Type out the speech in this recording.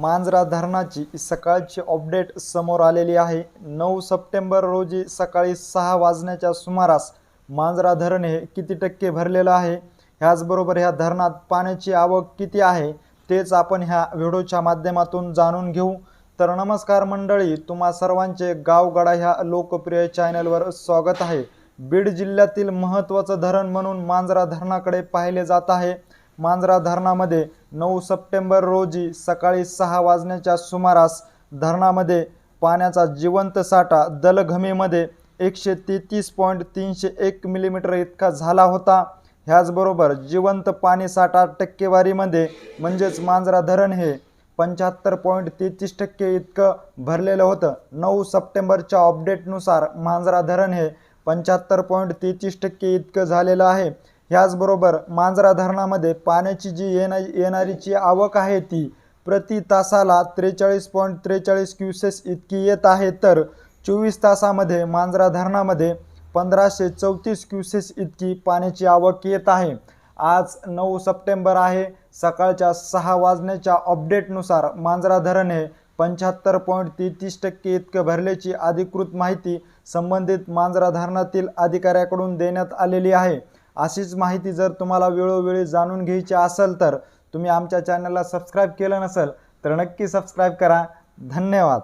मांजरा धरणाची सकाळची अपडेट समोर आलेली आहे. नऊ सप्टेंबर रोजी सकाळी सहा वाजण्याच्या सुमारास मांजरा धरण हे किती टक्के भरलेलं आहे? ह्याचबरोबर ह्या धरणात पाण्याची आवक किती आहे? तेच आपण ह्या व्हिडिओच्या माध्यमातून जाणून घेऊ. तर नमस्कार मंडळी तुम्हा सर्वांचे गावगडा ह्या लोकप्रिय चॅनलवर स्वागत आहे. बीड जिल्ह्यातील महत्त्वाचं धरण म्हणून मांजरा धरणाकडे पाहिले जात आहे. मांजरा धरणामध्ये नऊ सप्टेंबर रोजी सकाळी सहा वाजण्याच्या सुमारास धरणामध्ये पाण्याचा जिवंत साठा दलघमीमध्ये एकशे तेहतीस पॉईंट तीनशे एक मिलीमीटर इतका झाला होता. ह्याचबरोबर जिवंत पाणी साठा टक्केवारीमध्ये म्हणजेच मांजरा धरण हे पंच्याहत्तर पॉईंट तेहतीस टक्के इतकं भरलेलं होतं. नऊ सप्टेंबरच्या अपडेटनुसार मांजरा धरण हे पंच्याहत्तर पॉईंट तेहतीस टक्के इतकं झालेलं आहे. ह्याचबरोबर मांजरा धरणामध्ये पाण्याची जी येणा येणारीची आवक आहे ती प्रति तासाला त्रेचाळीस पॉईंट त्रेचाळीस क्युसेस इतकी येत आहे तर चोवीस तासामध्ये मांजरा धरणामध्ये पंधराशे चौतीस क्युसेस इतकी पाण्याची आवक येत आहे. आज नऊ सप्टेंबर आहे. सकाळच्या सहा वाजण्याच्या अपडेटनुसार मांजरा धरण हे पंच्याहत्तर पॉईंट तेहतीस टक्के इतकं भरल्याची अधिकृत माहिती संबंधित मांजरा धरणातील अधिकाऱ्याकडून देण्यात आलेली आहे. अशीच माहिती जर तुम्हाला वेळोवेळी जाणून घ्यायची असेल तर तुम्ही आमच्या चॅनलला सबस्क्राईब केलं नसेल तर नक्की सबस्क्राईब करा. धन्यवाद.